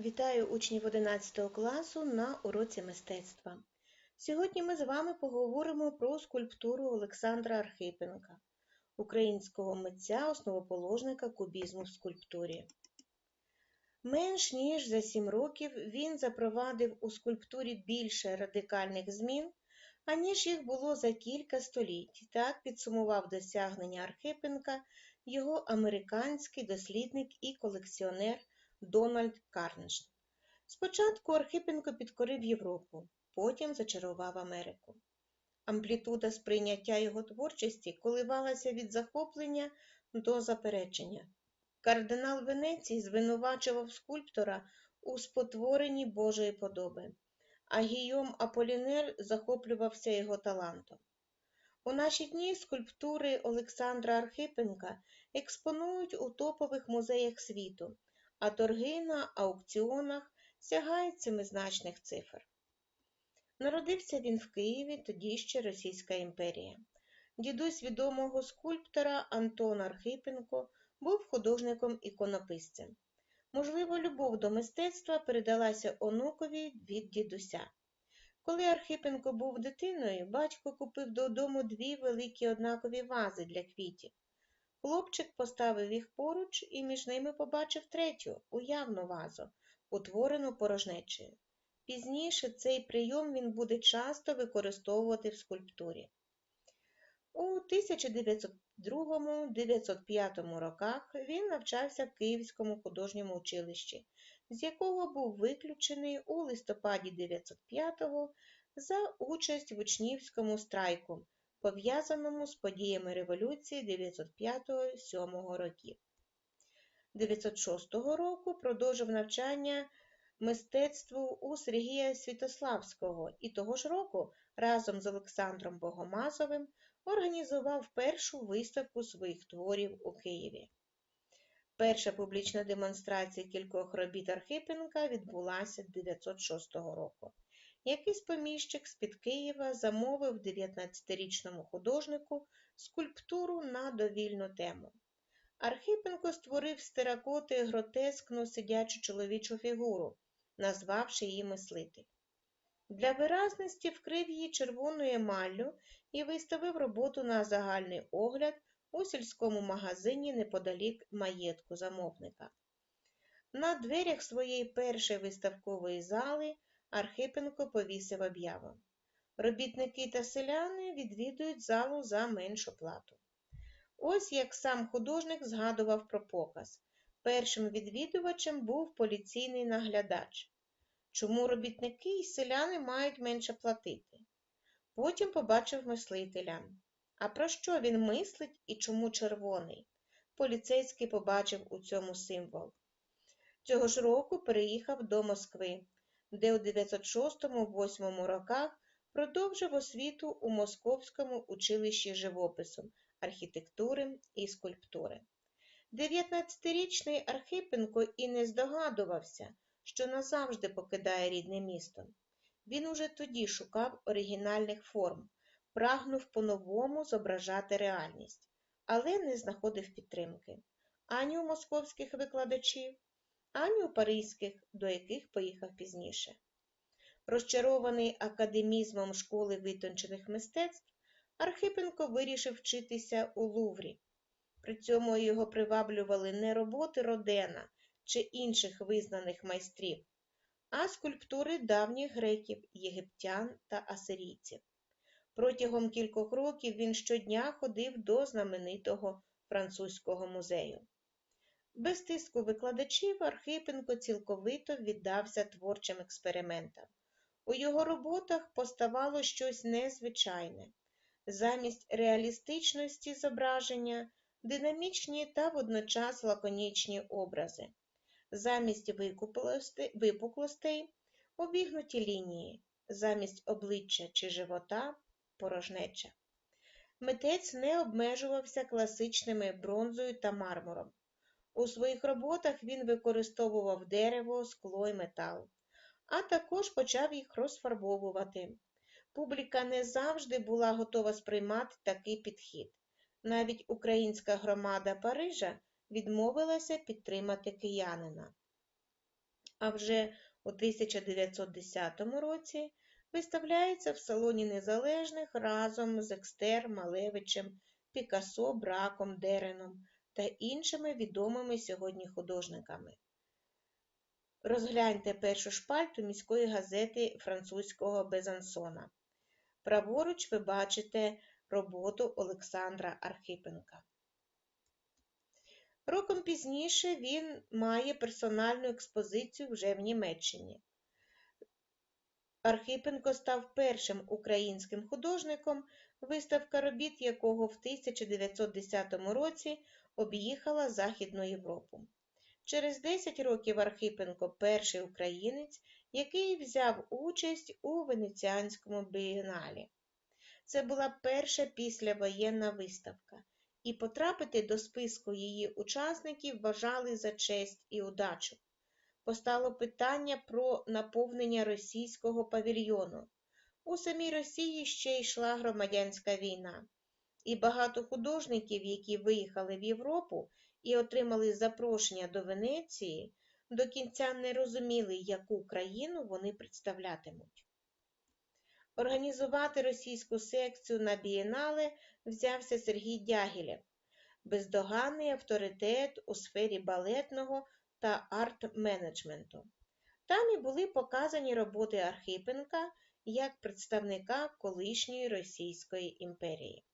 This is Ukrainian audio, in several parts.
Вітаю учнів 11 класу на уроці мистецтва. Сьогодні ми з вами поговоримо про скульптуру Олександра Архипенка, українського митця, основоположника кубізму в скульптурі. Менш ніж за сім років він запровадив у скульптурі більше радикальних змін, аніж їх було за кілька століть. Так підсумував досягнення Архипенка його американський дослідник і колекціонер Дональд Карнш. Спочатку Архипенко підкорив Європу, потім зачарував Америку. Амплітуда сприйняття його творчості коливалася від захоплення до заперечення. Кардинал Венеції звинувачував скульптора у спотворенні Божої подоби, а Гійом Аполінер захоплювався його талантом. У наші дні скульптури Олександра Архипенка експонують у топових музеях світу, а торги на аукціонах сягають семизначних цифр. Народився він в Києві, тоді ще Російська імперія. Дідусь відомого скульптора Антон Архипенко був художником-іконописцем. Можливо, любов до мистецтва передалася онукові від дідуся. Коли Архипенко був дитиною, батько купив додому дві великі однакові вази для квітів. Хлопчик поставив їх поруч і між ними побачив третю, уявну вазу, утворену порожнечею. Пізніше цей прийом він буде часто використовувати в скульптурі. У 1902-1905 роках він навчався в Київському художньому училищі, з якого був виключений у листопаді 905-го за участь в учнівському страйку, пов'язаному з подіями революції 905-7 років. 906 року продовжив навчання мистецтву у Сергія Святославського і того ж року разом з Олександром Богомазовим організував першу виставку своїх творів у Києві. Перша публічна демонстрація кількох робіт Архипенка відбулася 906 року. Якийсь поміщик з-під Києва замовив 19-річному художнику скульптуру на довільну тему. Архипенко створив з теракоти гротескну сидячу чоловічу фігуру, назвавши її мислитель. Для виразності вкрив її червоною емаллю і виставив роботу на загальний огляд у сільському магазині неподалік маєтку замовника. На дверях своєї першої виставкової зали Архипенко повісив об'яву. Робітники та селяни відвідують залу за меншу плату. Ось як сам художник згадував про показ. Першим відвідувачем був поліційний наглядач. Чому робітники і селяни мають менше платити? Потім побачив мислителя. А про що він мислить і чому червоний? Поліцейський побачив у цьому символ. Цього ж року переїхав до Москви, де у 906-8 роках продовжив освіту у Московському училищі живопису, архітектури і скульптури. 19-річний Архипенко і не здогадувався, що назавжди покидає рідне місто. Він уже тоді шукав оригінальних форм, прагнув по-новому зображати реальність, але не знаходив підтримки ані у московських викладачів, ані у паризьких, до яких поїхав пізніше. Розчарований академізмом школи витончених мистецтв, Архипенко вирішив вчитися у Луврі. При цьому його приваблювали не роботи Родена чи інших визнаних майстрів, а скульптури давніх греків, єгиптян та асирійців. Протягом кількох років він щодня ходив до знаменитого французького музею. Без тиску викладачів Архипенко цілковито віддався творчим експериментам. У його роботах поставало щось незвичайне. Замість реалістичності зображення, динамічні та водночас лаконічні образи, замість випуклостей обігнуті лінії, замість обличчя чи живота порожнеча. Митець не обмежувався класичними бронзою та мармуром. У своїх роботах він використовував дерево, скло і метал, а також почав їх розфарбовувати. Публіка не завжди була готова сприймати такий підхід. Навіть українська громада Парижа відмовилася підтримати киянина. а вже у 1910 році виставляється в Салоні Незалежних разом з Екстер, Малевичем, Пікассо, Браком, Дереном та іншими відомими сьогодні художниками. Розгляньте першу шпальту міської газети французького Безансона. Праворуч ви бачите роботу Олександра Архипенка. Роком пізніше він має персональну експозицію вже в Німеччині. Архипенко став першим українським художником, виставка робіт якого в 1910 році об'їхала Західну Європу. Через 10 років Архипенко перший українець, який взяв участь у Венеціанському бієналі. Це була перша післявоєнна виставка, і потрапити до списку її учасників вважали за честь і удачу. Постало питання про наповнення російського павільйону. У самій Росії ще йшла громадянська війна, і багато художників, які виїхали в Європу і отримали запрошення до Венеції, до кінця не розуміли, яку країну вони представлятимуть. Організувати російську секцію на бієнале взявся Сергій Дягілєв, бездоганний авторитет у сфері балетного та арт-менеджменту. Там і були показані роботи Архипенка як представника колишньої Російської імперії.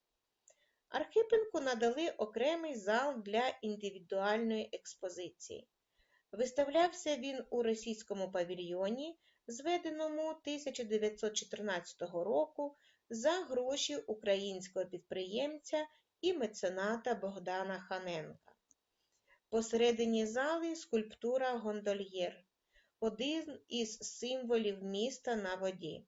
Архипенку надали окремий зал для індивідуальної експозиції. Виставлявся він у російському павільйоні, зведеному 1914 року за гроші українського підприємця і мецената Богдана Ханенка. Посередині зали скульптура Гондольєр, один із символів міста на воді.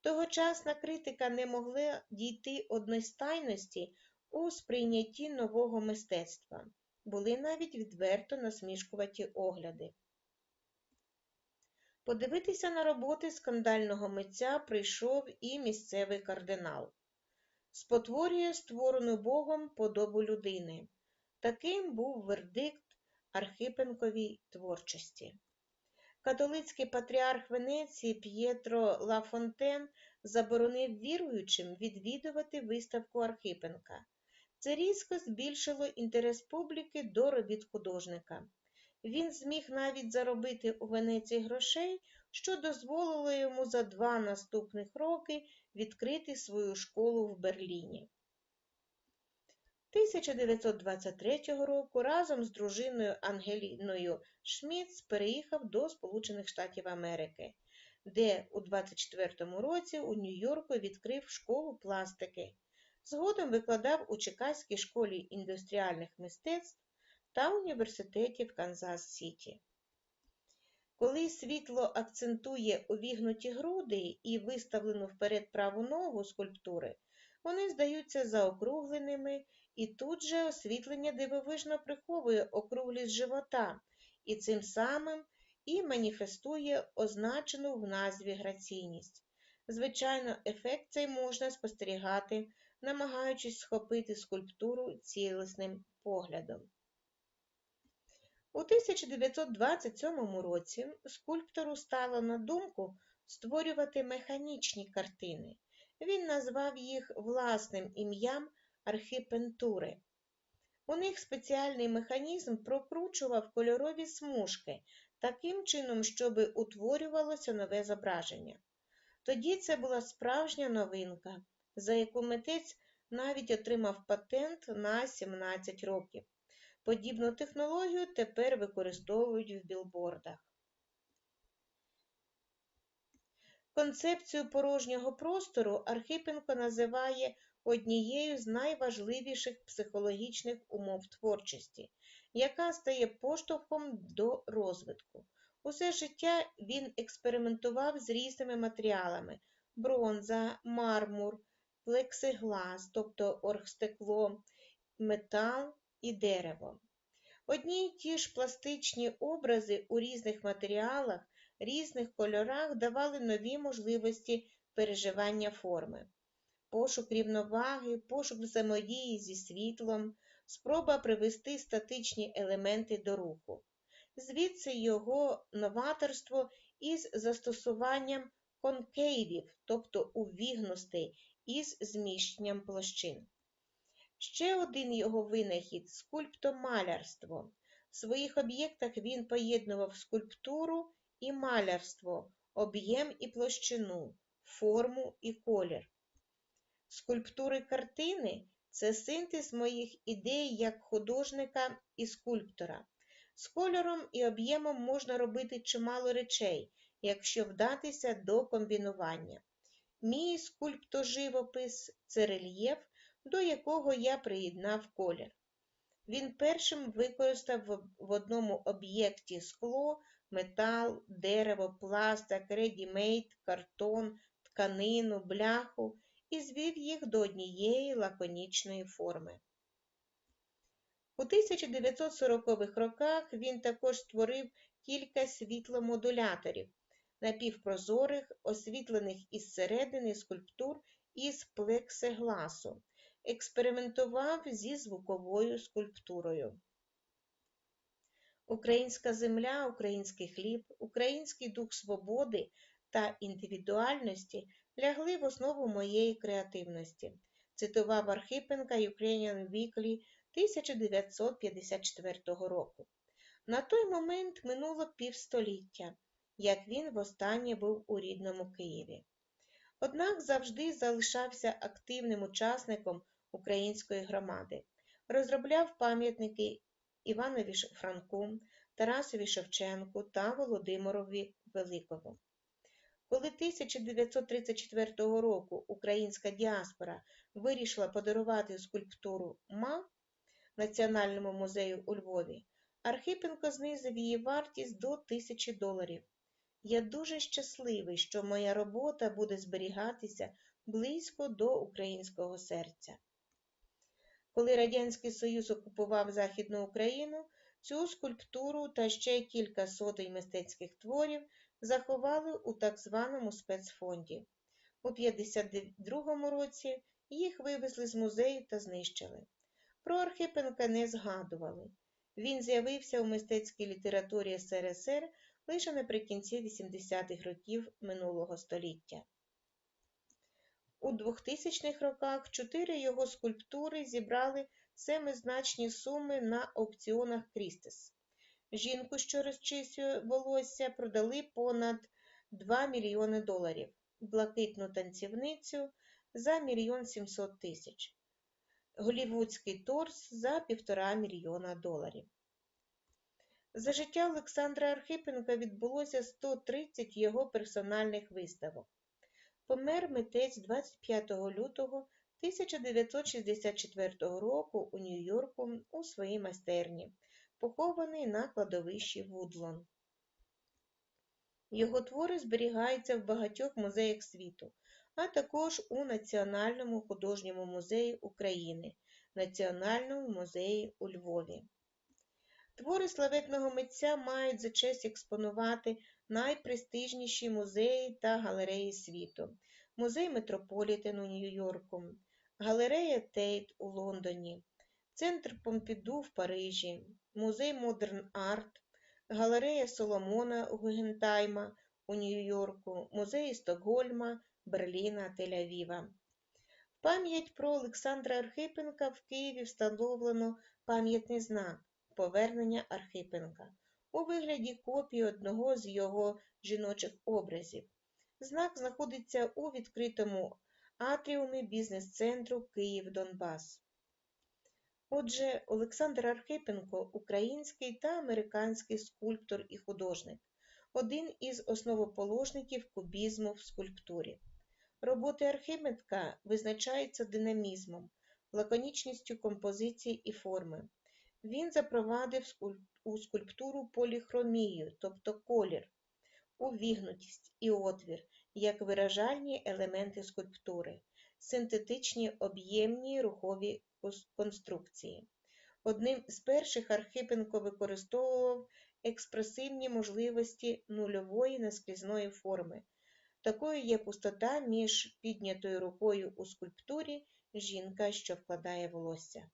Тогочасна критика не могла дійти одностайності у сприйнятті нового мистецтва. Були навіть відверто насмішкуваті огляди. Подивитися на роботи скандального митця прийшов і місцевий кардинал. Спотворює створену Богом подобу людини. Таким був вердикт Архипенковій творчості. Католицький патріарх Венеції П'єтро Лафонтен заборонив віруючим відвідувати виставку Архипенка. Це різко збільшило інтерес публіки до робіт художника. Він зміг навіть заробити у Венеції грошей, що дозволило йому за два наступних роки відкрити свою школу в Берліні. 1923 року разом з дружиною Ангеліною Шміц переїхав до Сполучених Штатів Америки, де у 24 році у Нью-Йорку відкрив школу пластики. Згодом викладав у Чикаській школі індустріальних мистецтв та університеті в Канзас Сіті. Коли світло акцентує увігнуті груди і виставлену вперед праву ногу скульптури, вони здаються заокругленими, і тут же освітлення дивовижно приховує округлість живота і цим самим і маніфестує означену в назві граційність. Звичайно, ефект цей можна спостерігати, намагаючись схопити скульптуру цілісним поглядом. У 1927 році скульптору стало на думку створювати механічні картини. Він назвав їх власним ім'ям архіпентури. У них спеціальний механізм прокручував кольорові смужки таким чином, щоб утворювалося нове зображення. Тоді це була справжня новинка, за яку митець навіть отримав патент на 17 років. Подібну технологію тепер використовують в білбордах. Концепцію порожнього простору Архипенко називає однією з найважливіших психологічних умов творчості, яка стає поштовхом до розвитку. Усе життя він експериментував з різними матеріалами бронза, мармур, плексиглас, тобто оргстекло, метал і дерево. Одні й ті ж пластичні образи у різних матеріалах, різних кольорах давали нові можливості переживання форми. Пошук рівноваги, пошук взаємодії зі світлом, спроба привести статичні елементи до руху. звідси його новаторство із застосуванням конкейвів, тобто увігностей із зміщенням площин. Ще один його винахід скульптомалярство. В своїх об'єктах він поєднував скульптуру і малярство, об'єм і площину, форму і колір. Скульптури картини це синтез моїх ідей як художника і скульптора. З кольором і об'ємом можна робити чимало речей, якщо вдатися до комбінування. Мій скульптоживопис це рельєф, до якого я приєднав колір. Він першим використав в одному об'єкті скло, метал, дерево, пластик, редімейт, картон, тканину, бляху і звів їх до однієї лаконічної форми. У 1940-х роках він також створив кілька світломодуляторів, напівпрозорих, освітлених із середини скульптур із плексигласу, експериментував зі звуковою скульптурою. Українська земля, український хліб, український дух свободи та індивідуальності лягли в основу моєї креативності, цитував Архипенка Ukrainian Weekly 1954 року. На той момент минуло півстоліття, як він востаннє був у рідному Києві. Однак завжди залишався активним учасником української громади, розробляв пам'ятники Іванові Франку, Тарасові Шевченку та Володимирові Великому. Коли 1934 року українська діаспора вирішила подарувати скульптуру ма Національному музею у Львові, Архипенко знизив її вартість до тисячі доларів. Я дуже щасливий, що моя робота буде зберігатися близько до українського серця. Коли Радянський Союз окупував Західну Україну, цю скульптуру та ще кілька сотень мистецьких творів заховали у так званому спецфонді. У 52-му році їх вивезли з музею та знищили. Про Архипенка не згадували. Він з'явився у мистецькій літературі СРСР лише наприкінці 80-х років минулого століття. У 2000-х роках чотири його скульптури зібрали семизначні суми на аукціонах Крістес. Жінку, що розчисює волосся, продали понад 2 мільйони доларів, блакитну танцівницю за мільйон 700 тисяч, голівудський торс за півтора мільйона доларів. За життя Олександра Архипенка відбулося 130 його персональних виставок. Помер митець 25 лютого 1964 року у Нью-Йорку у своїй майстерні, похований на кладовищі Вудлон. Його твори зберігаються в багатьох музеях світу, а також у Національному художньому музеї України, Національному музеї у Львові. Твори славетного митця мають за честь експонувати найпрестижніші музеї та галереї світу, музей Метрополітен у Нью-Йорку, галерея Тейт у Лондоні, Центр Помпіду в Парижі, музей Модерн Арт, галерея Соломона Гугентайма у Нью-Йорку, музеї Стокгольма, Берліна, Тель-Авіва. Пам'ять про Олександра Архипенка в Києві встановлено пам'ятний знак Повернення Архипенка у вигляді копії одного з його жіночих образів. Знак знаходиться у відкритому атріумі бізнес-центру Київ Донбас. Отже, Олександр Архипенко український та американський скульптор і художник, один із основоположників кубізму в скульптурі. Роботи Архипенка визначаються динамізмом, лаконічністю композиції і форми. Він запровадив у скульптуру поліхромію, тобто колір, увігнутість і отвір, як виражальні елементи скульптури, синтетичні об'ємні рухові конструкції. Одним з перших Архипенко використовував експресивні можливості нульової наскрізної форми, такою є пустота між піднятою рукою у скульптурі жінка, що вкладає волосся.